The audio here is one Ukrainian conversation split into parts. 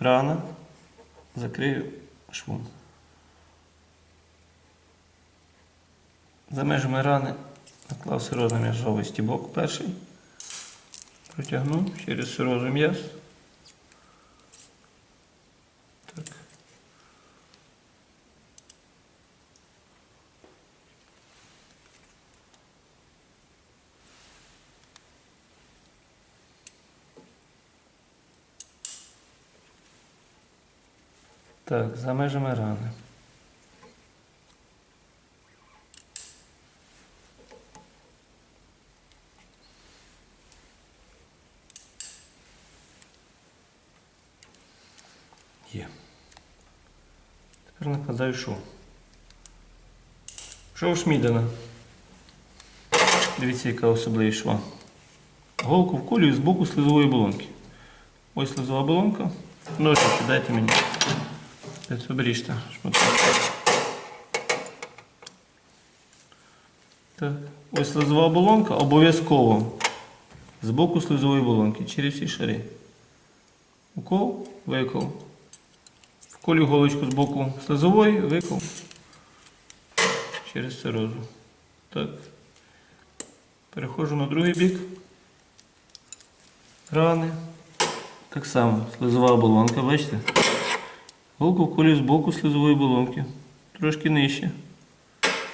рана, закрию швом. За межами рани наклав сирозно-м'язовий стібок перший. Протягнув через сирозу м'яз. Так, за межами рани. Є. Тепер накладаю шов. Шов шмідана. Дивіться, яка особливість шва. Голку вколюю з боку слизової оболонки. Ось слизова оболонка. Ножниці дайте мені. Десь обріжте шматок. Так. Ось слизова оболонка обов'язково з боку слизової оболонки через всі шари. Укол, викол. Вколю голочку з боку слизової, викол через цирозу. Так. Переходжу на другий бік. Рани. Так само, слизова оболонка, бачите? Голку вколю з боку слизової оболонки. Трошки нижче.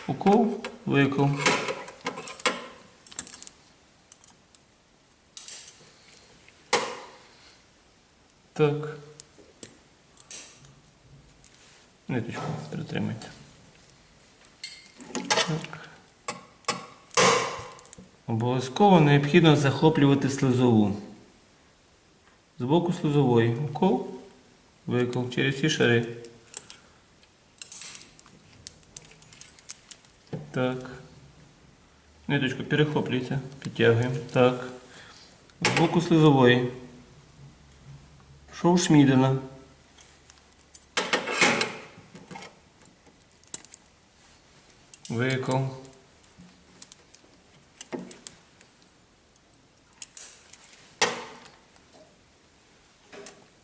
Укол, викол. Так. Ниточку притримайте. Так. Обов'язково необхідно захоплювати слизову. З боку слизової. Укол, викол через шари. Так. Ниточку перехоплюйте, підтягуємо. Так. З боку слизової. Шов Шмідина. Викол.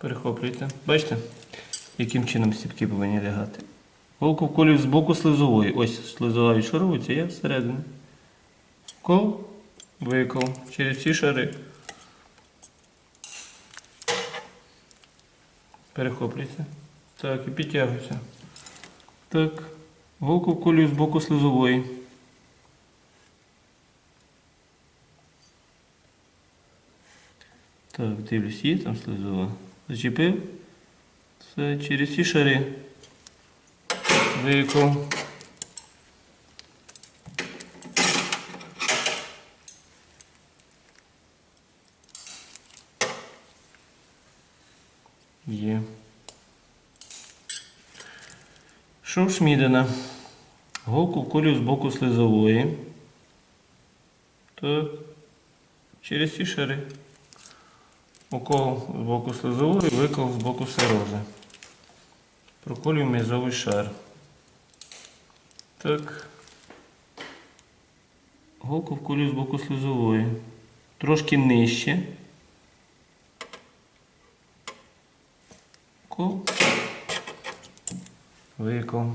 Перехоплюйте. Бачите, яким чином стіпки повинні лягати. Голку вколюю з боку слизової. Ось слизова відшаровується, я всередину. Кол, викол. Через всі шари. Перехоплюйте. Так, і підтягуйся. Так. Голку вколюю з боку слизової. Так, дивлюсь, є там слизова. Зачепив. Все через всі шари. Викол. Є. Шов Шмідина. Голку вколюю з боку слизової. Так. Через всі шари. Укол з боку слизової, викол з боку сирози. Проколюю м'язовий шар. Так. Голку вколюю з боку слизової. Трошки нижче. Укол. Викол.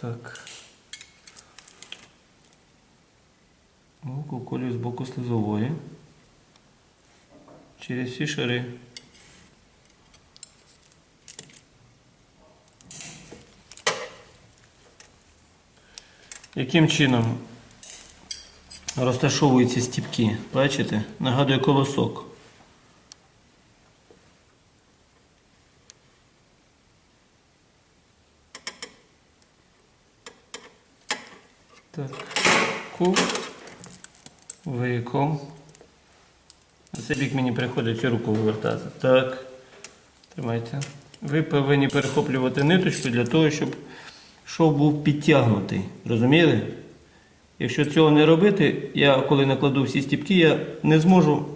Так. Голку колію з боку слизової. Через всі шари. Яким чином розташовуються стіпки? Бачите? Нагадує колосок. Так. Ку. На цей бік мені приходиться руку вивертати. Так. Тримайте. Ви повинні перехоплювати ниточку для того, щоб шов був підтягнутий. Розуміли? Якщо цього не робити, я коли накладу всі стіпки, я не зможу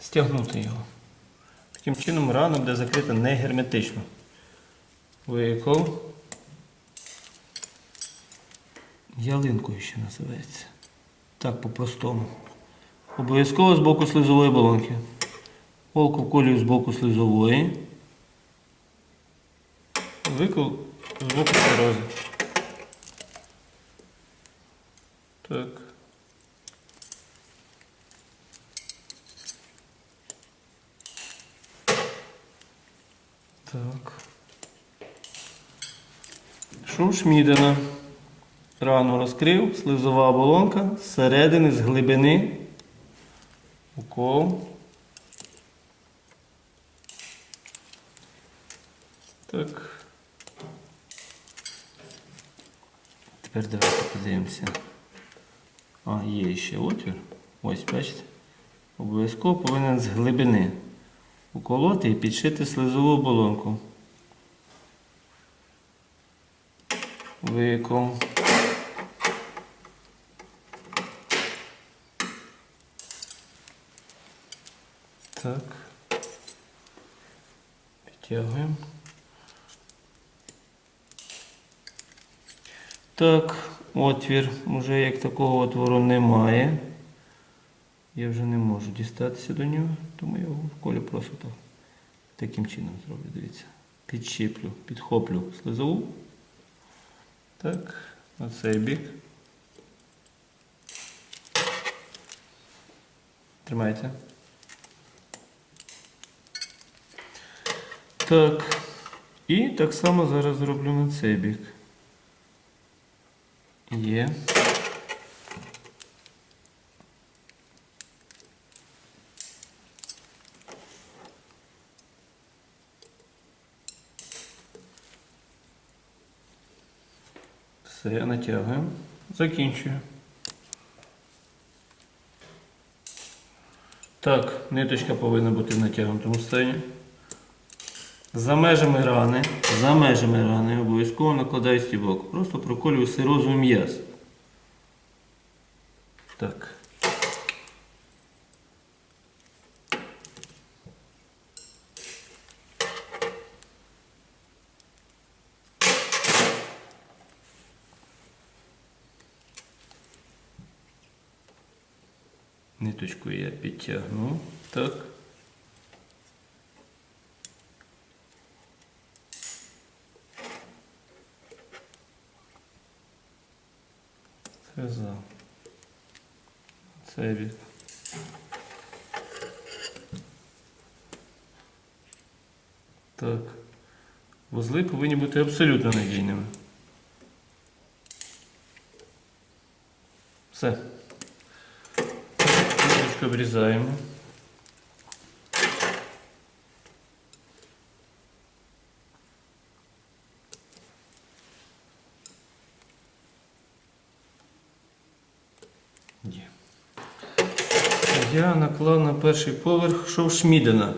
стягнути його. Таким чином рана буде закрита не герметично. Викол. Ялинкою ще називається. Так, по-простому. Обов'язково з боку слизової балонки. Голку вколюю з боку слизової. Викол з боку сирози. Так. Так. Шумшмідина. Рану розкрив, слизова оболонка, зсередини, з глибини. Укол. Так. Тепер давайте подивимося. А, є ще отвір. Ось, бачите? Обов'язково повинен з глибини уколоти і підшити слизову оболонку. Викол. Так. Підтягуємо. Так, отвір. Уже як такого отвору немає. Я вже не можу дістатися до нього, тому я його вколю просто так. Таким чином зроблю, дивіться. Підщиплю, підхоплю слизову. Так, на цей бік. Тримайте. Так. І так само зараз зроблю на цей бік. Є. Все, натягуємо. Закінчую. Так, ниточка повинна бути в натягнутому стані. За межами рани, за межами рани обов'язково накладаю стібок. Просто проколюю сирозу м'яз. Так. Ниточку я підтягну. Так. Це за. Це бік. Так. Вузли повинні бути абсолютно надійними. Все. Обрізаємо. Є. Я наклав на перший поверх шовшмідена.